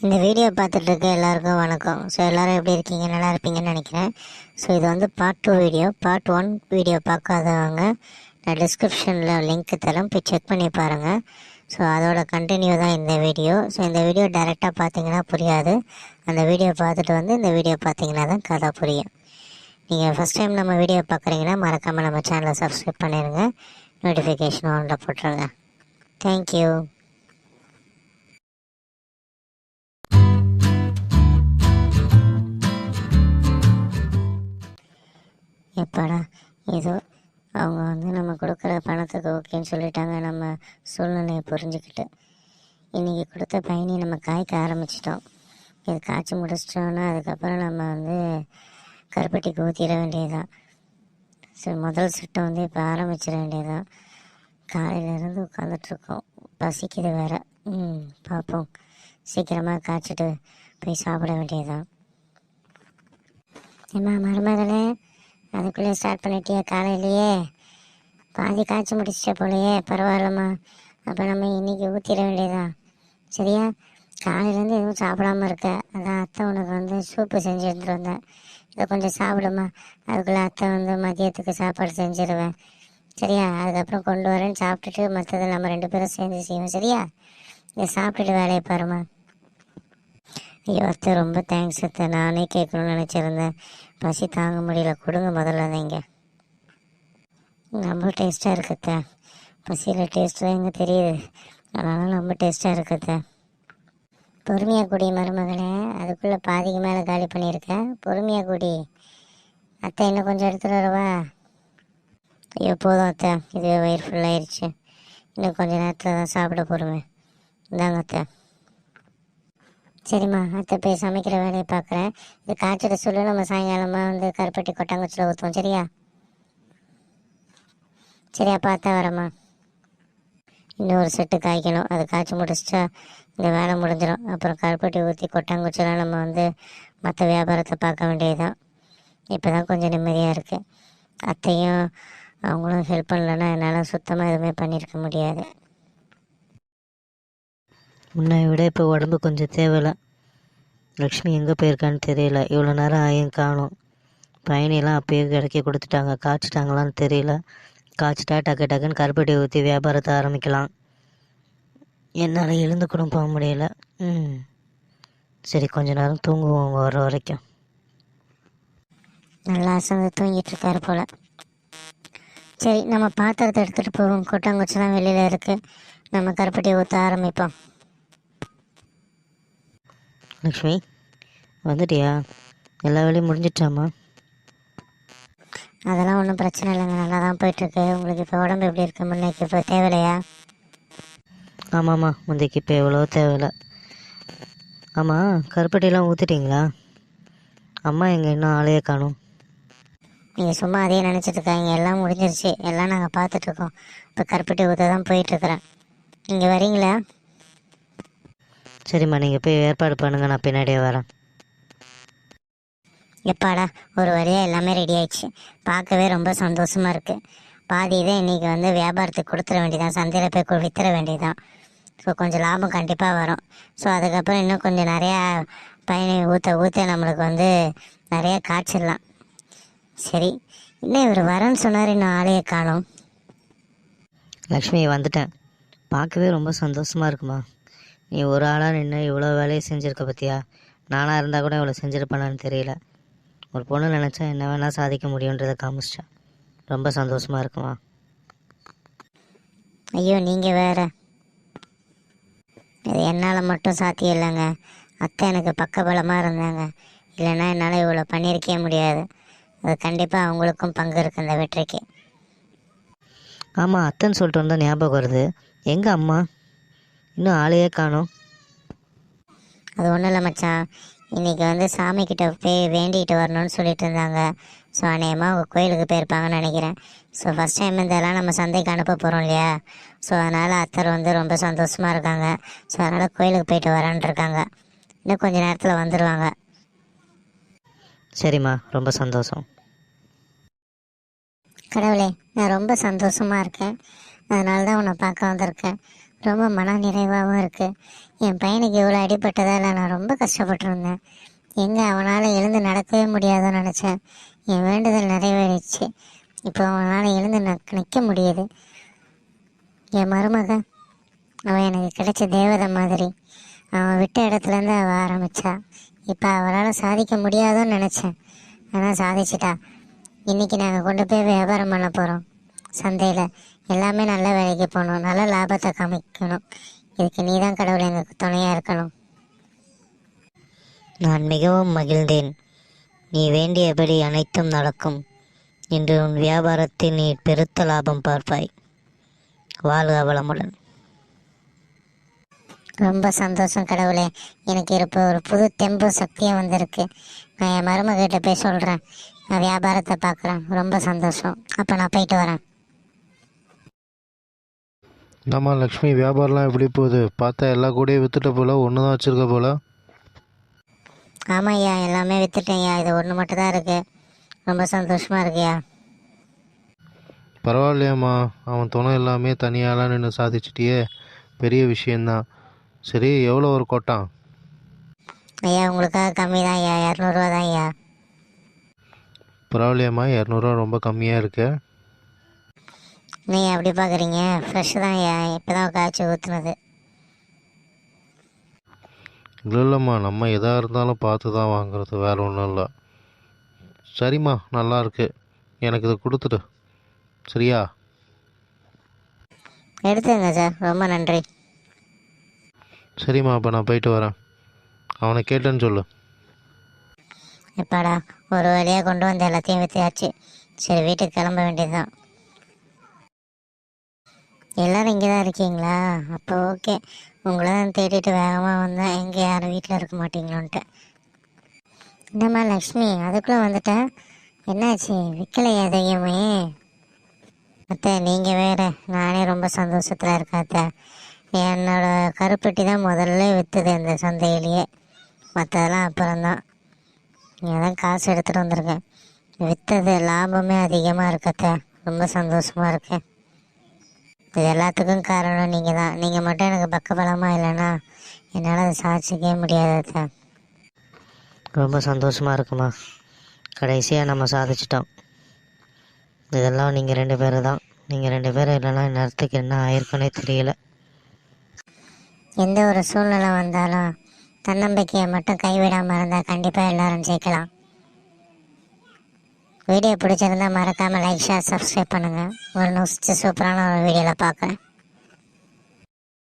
இந்த வீடியோ பார்த்துட்டு இருக்க எல்லாருக்கும் வணக்கம். ஸோ எல்லாரும் எப்படி இருக்கீங்க? நல்லா இருப்பீங்கன்னு நினைக்கிறேன். ஸோ இது வந்து part two video part one video பார்க்காதவங்க நான் டிஸ்கிரிப்ஷனில் லிங்க் தரேன். போய் செக் பண்ணி பாருங்கள் ஸோ அதோட கண்டினியூ தான் இந்த வீடியோ ஸோ இந்த வீடியோ டைரெக்டாக பார்த்தீங்கன்னா புரியாது. அந்த வீடியோ பார்த்துட்டு வந்து இந்த வீடியோ பார்த்தீங்கன்னா தான் கதை புரியும். நீங்கள் ஃபஸ்ட் டைம் நம்ம வீடியோ பார்க்குறீங்கன்னா மறக்காமல் நம்ம சேனலை சப்ஸ்கிரைப் பண்ணிடுங்க நோட்டிஃபிகேஷன் ஆனில் போட்டுருங்க. தேங்க்யூ எப்படா ஏதோ அவங்க வந்து நம்ம கொடுக்குற பணத்துக்கு ஓகேன்னு சொல்லிட்டாங்க நம்ம சூழ்நிலையை புரிஞ்சுக்கிட்டு. இன்றைக்கி கொடுத்த பயணி நம்ம காய்க்க ஆரம்பிச்சிட்டோம். இது காய்ச்சி முடிச்சிட்டோன்னா அதுக்கப்புறம் நம்ம வந்து கருப்பட்டிக்கு ஊற்றிட வேண்டியதுதான். சரி முதல் சட்டம் வந்து இப்போ ஆரம்பிச்சிட வேண்டியதுதான். காலையிலேருந்து உட்காந்துட்ருக்கோம் பசிக்குது வேற. ம் பார்ப்போம் சீக்கிரமாக காய்ச்சிட்டு போய் சாப்பிட வேண்டியதுதான். ஏம்மா மருமகளே? அதுக்குள்ளே ஸ்டார்ட் பண்ணிட்டியே காலையிலேயே. பாதி காய்ச்சி முடிச்சிட்ட போலையே பரவாயில்லம்மா. அப்போ நம்ம இன்னைக்கு ஊற்றிட வேண்டியதா சரியா? காலையிலேருந்து எதுவும் சாப்பிடாம இருக்க. அதான் அத்தை உனக்கு வந்து சூப்பு செஞ்சு எடுத்துகிட்டு வந்தேன். இதை கொஞ்சம் சாப்பிடுமா? அதுக்குள்ளே அத்தை வந்து மதியத்துக்கு சாப்பாடு செஞ்சிருவேன். சரியா? அதுக்கப்புறம் கொண்டு வரேன்னு சாப்பிட்டுட்டு மற்றதை நம்ம ரெண்டு பேரும் சேர்ந்து செய்வோம். சரியா? இதை சாப்பிட்டுட்டு வேலையை பாருமா ஐயோ அத்தை ரொம்ப தேங்க்ஸ் அத்தை. நானே கேட்கணும்னு நினச்சிருந்தேன். பசி தாங்க முடியல. கொடுங்க முதல்ல நீங்க ரொம்ப டேஸ்ட்டாக இருக்குத்த பசியில் டேஸ்ட் தான் எங்கே தெரியுது. அதனால ரொம்ப டேஸ்ட்டாக இருக்குத்த பொறுமையாக குடி மருமகளே. அதுக்குள்ளே பாதிக்கு மேலே காலி பண்ணியிருக்கேன் பொறுமையாக குடி. அத்தை இன்னும் கொஞ்சம் எடுத்துகிட்டு வரவா? ஐயோ போதும் அத்தை. இதுவே வயிறு ஃபுல்லாகிடுச்சு இன்னும் கொஞ்சம் நேரத்தில் தான் சாப்பிட போகிறோமே இந்தாங்க அத்தை. சரிம்மா அத்தை போய் சமைக்கிற வேலையை பார்க்குறேன். இது காய்ச்சல சொல்லு நம்ம சாயங்காலமாக வந்து கருப்பட்டி கொட்டாங்குச்சியில் ஊற்றுவோம் சரியா? சரியா பார்த்தா வரேம்மா. இன்னொரு செட்டு காய்க்கணும். அது காய்ச்சி முடிச்சிட்டா இந்த வேலை முடிஞ்சிடும். அப்புறம் கருப்பட்டி ஊற்றி கொட்டாங்குச்சிலாம் நம்ம வந்து மற்ற வியாபாரத்தை பார்க்க வேண்டியதுதான். இப்போ தான் கொஞ்சம் நிம்மதியாக இருக்குது அத்தையும் அவங்களும் ஹெல்ப் பண்ணலன்னா என்னால் சுத்தமாக எதுவுமே பண்ணியிருக்க முடியாது. முன்னை விட இப்போ உடம்பு கொஞ்சம் தேவையில்ல லக்ஷ்மி எங்கே போயிருக்கான்னு தெரியல. இவ்வளோ நேரம் ஆயும் காணும். பயணியெல்லாம் அப்பயே கிடைக்க கொடுத்துட்டாங்க. காய்ச்சிட்டாங்களான்னு தெரியல. காய்ச்சிட்டா டக்கு டக்குன்னு கருப்பட்டி ஊற்றி வியாபாரத்தை ஆரம்பிக்கலாம். என்னால் எழுந்து கூட போக முடியல. ம். சரி கொஞ்ச நேரம் தூங்குவோம். அவங்க வர வரைக்கும். நல்லா அசந்து தூங்கிட்டு இருக்காரு போல. சரி நம்ம பாத்திரத்தை எடுத்துகிட்டு போவோம். கொட்டாங்குச்சிலாம் வெளியில் இருக்குது நம்ம கருப்பட்டி ஊற்ற ஆரம்பிப்போம். லக்ஷ்மி வந்துட்டியா? எல்லா வேலையும் முடிஞ்சிட்டாமா அதெல்லாம் ஒன்றும் பிரச்சனை இல்லைங்க. நல்லா தான் போயிட்டுருக்கு. உங்களுக்கு இப்போ உடம்பு எப்படி இருக்கு? முன்னைக்கு இப்போ தேவையில்லையா? ஆமாம்மா முந்தைக்கு இப்போ எவ்வளோ தேவையில்ல. ஆமாம் கருப்பட்டியெல்லாம் ஊற்றிட்டீங்களா அம்மா எங்கே இன்னும் ஆளையே காணும். நீங்கள் சும்மா அதையே நினச்சிட்டு இருக்காங்க எல்லாம் முடிஞ்சிருச்சு. எல்லாம் நாங்கள் பார்த்துட்ருக்கோம் இப்போ கருப்பட்டி ஊற்ற தான் போயிட்டுருக்குறேன் நீங்கள் வரீங்களா? சரிம்மா நீங்கள் போய் ஏற்பாடு பண்ணுங்க நான் பின்னாடியே வரேன். எப்பாடா ஒரு வழியாக எல்லாமே ரெடி ஆயிடுச்சு. பார்க்கவே ரொம்ப சந்தோஷமாக இருக்குது பாதி இதை இன்றைக்கி வந்து வியாபாரத்துக்கு கொடுத்துட வேண்டியதான் சந்தையில் போய் வித்துற வேண்டியதான் ஸோ கொஞ்சம் லாபம் கண்டிப்பாக வரும். ஸோ அதுக்கப்புறம் இன்னும் கொஞ்சம் நிறையா பயணி ஊற்ற ஊற்ற நம்மளுக்கு வந்து நிறையா காய்ச்சிடலாம். சரி. இன்னும் இவர் வரேன்னு சொன்னார் இன்னும் ஆளையே காணோம். லக்ஷ்மி வந்துட்டேன். பார்க்கவே ரொம்ப சந்தோஷமாக இருக்குமா? நீ ஒரு ஆளாக நின்று இவ்வளோ வேலையை செஞ்சுருக்க பற்றியா நானாக இருந்தால் கூட இவ்வளோ செஞ்சுருப்பேனான்னு தெரியல. ஒரு பொண்ணு நினச்சா என்ன வேணால் சாதிக்க முடியுன்றதை காமிச்சிட்டேன் ரொம்ப சந்தோஷமாக இருக்குமா? ஐயோ நீங்கள் வேற. இது என்னால் மட்டும் சாத்தியம் இல்லைங்க. அத்தை எனக்கு பக்கபலமாக இருந்தாங்க. இல்லைன்னா என்னால் இவ்வளோ பண்ணியிருக்கவே முடியாது. அது கண்டிப்பாக அவங்களுக்கும் பங்கு இருக்குது இந்த வெற்றிக்கு. ஆமாம் அத்தைன்னு சொல்லிட்டு வந்தால் ஞாபகம் வருது. எங்கே அம்மா? இன்னும் ஆளையே காணோம். அது ஒன்றும் இல்லை மச்சான். இன்றைக்கி வந்து சாமி கிட்ட போய் வேண்டிகிட்டு வரணும்னு சொல்லிட்டு இருந்தாங்க. ஸோ அநேகமாக அவங்க கோயிலுக்கு போயிருப்பாங்கன்னு நினைக்கிறேன். ஸோ ஃபஸ்ட் டைம் இதெல்லாம் நம்ம சந்தைக்கு அனுப்ப போகிறோம் இல்லையா? ஸோ அதனால் அத்தர் வந்து ரொம்ப சந்தோஷமாக இருக்காங்க. ஸோ அதனால் கோயிலுக்கு போயிட்டு வரேன்னு இருக்காங்க. இன்னும் கொஞ்ச நேரத்தில் வந்துடுவாங்க சரிம்மா ரொம்ப சந்தோஷம். கடவுளே நான் ரொம்ப சந்தோஷமாக இருக்கேன். அதனால தான் உன்னை பார்க்க வந்திருக்கேன். ரொம்ப மன நிறைவாகவும் இருக்குது என் பையனுக்கு இவ்வளோ அடிபட்டதால் நான் ரொம்ப கஷ்டப்பட்டிருந்தேன். எங்கே அவனால் எழுந்து நடக்கவே முடியாதுன்னு நினச்சேன். என் வேண்டுதல் நிறைவேறிச்சு இப்போ அவனால் எழுந்து நிற்க முடியுது. என் மருமக அவன் எனக்கு கிடைச்ச தேவதை மாதிரி. அவன் விட்ட இடத்துலேருந்து அவள் ஆரம்பித்தா இப்போ அவளால் சாதிக்க முடியாதோன்னு நினச்சேன். ஆனால் சாதிச்சிட்டா. இன்றைக்கி நாங்கள் கொண்டு போய் வியாபாரம் பண்ண போகிறோம் சந்தையில் எல்லாமே நல்ல வேலைக்கு போகணும். நல்ல லாபத்தை காமிக்கணும். இதுக்கு நீ தான் கடவுள் எங்களுக்கு துணையாக இருக்கணும். நான் மிகவும் மகிழ்ந்தேன். நீ வேண்டியபடி அனைத்தும் நடக்கும் இன்று உன் வியாபாரத்தில் நீ பெருத்த லாபம் பார்ப்பாய். வாழ்க வளமுடன். ரொம்ப சந்தோஷம் கடவுளே. எனக்கு இப்போ ஒரு புது தெம்பு சக்தியும் வந்திருக்கு. நான் என் மருமகிட்ட போய் சொல்கிறேன் நான் வியாபாரத்தை பார்க்குறேன். ரொம்ப சந்தோஷம். அப்போ நான் போயிட்டு வரேன். என்னம்மா லக்ஷ்மி வியாபாரம்லாம் எப்படி போகுது? பார்த்தா எல்லா கூடயும் வித்துட்ட போல ஒன்று தான் வச்சுருக்க போல. ஆமாம் ஐயா எல்லாமே வித்துட்டேன்யா இது ஒன்று மட்டும் தான் இருக்குது ரொம்ப சந்தோஷமாக இருக்குயா பரவாயில்லையாம்மா. அவன் துணை எல்லாமே தனியாலாம் நின்று சாதிச்சிட்டியே. பெரிய விஷயந்தான் சரி எவ்வளோ ஒரு கொட்டான்? ஐயா உங்களுக்காக கம்மி தான் ஐயா இரநூறுவா தான் ஐயா பரவாயில்லையாம்மா. இரநூறுவா ரொம்ப கம்மியாக இருக்கு. நீங்கள் எப்படி பார்க்குறீங்க ஃப்ரெஷ் தான் இப்போ தான் காய்ச்சி ஊற்றுனது இல்லை இல்லைம்மா. நம்ம எதாக இருந்தாலும் பார்த்து தான் வாங்குறது. வேற ஒன்றும் இல்லை. சரிம்மா. நல்லா இருக்கு. எனக்கு இதை கொடுத்துடு. சரியா? எடுத்துங்க சார் ரொம்ப நன்றி. சரிம்மா. அப்போ நான் போயிட்டு வரேன். அவனை கேட்டேன்னு சொல்லு. எப்பாடா? ஒரு வழியாக கொண்டு வந்து எல்லாத்தையும் வித்தியாச்சு. சரி வீட்டுக்கு கிளம்ப வேண்டியதுதான். எல்லாரும் இங்கே தான் இருக்கீங்களா? அப்போ ஓகே உங்களை தான் தேடிட்டு வேகமாக வந்தேன். எங்கே யாரும் வீட்டில் இருக்க மாட்டீங்களோன்ட்டு. என்னம்மா லக்ஷ்மி? அதுக்குள்ளே வந்துட்டேன் என்னாச்சு? விற்கலையா எதையுமே அத்தை நீங்கள் வேறு. நானே ரொம்ப சந்தோஷத்தில் இருக்கேன் அத்தை. என்னோட கருப்பெட்டி தான் முதல்ல விற்றுது இந்த சந்தையிலேயே. மற்றதெல்லாம் அப்புறம்தான். தான் காசு எடுத்துகிட்டு வந்திருக்கேன். விற்றது லாபமே அதிகமாக இருக்கத்த ரொம்ப சந்தோஷமாக இருக்கேன் இது எல்லாத்துக்கும் காரணம் நீங்கள் தான் நீங்கள் மட்டும் எனக்கு பக்கபலமாக இல்லைன்னா என்னால் அதை சாதிச்சிக்கவே முடியாது. ரொம்ப சந்தோஷமாக இருக்குமா? கடைசியாக நம்ம சாதிச்சிட்டோம். இதெல்லாம் நீங்கள் ரெண்டு பேர் தான் நீங்கள் ரெண்டு பேரும் இல்லைன்னா நேரத்துக்கு என்ன ஆயிருக்குன்னே தெரியல. எந்த ஒரு சூழ்நிலை வந்தாலும் தன்னம்பிக்கையை மட்டும் கைவிடாமல் இருந்தால் கண்டிப்பாக எல்லாரும் ஜெயிக்கலாம். வீடியோ பிடிச்சிருந்தா மறக்காமல் லைக் ஷேர் சப்ஸ்கிரைப் பண்ணுங்கள் ஒரு நெக்ஸ்ட் சூப்பரான ஒரு வீடியோவில் பார்க்குறேன்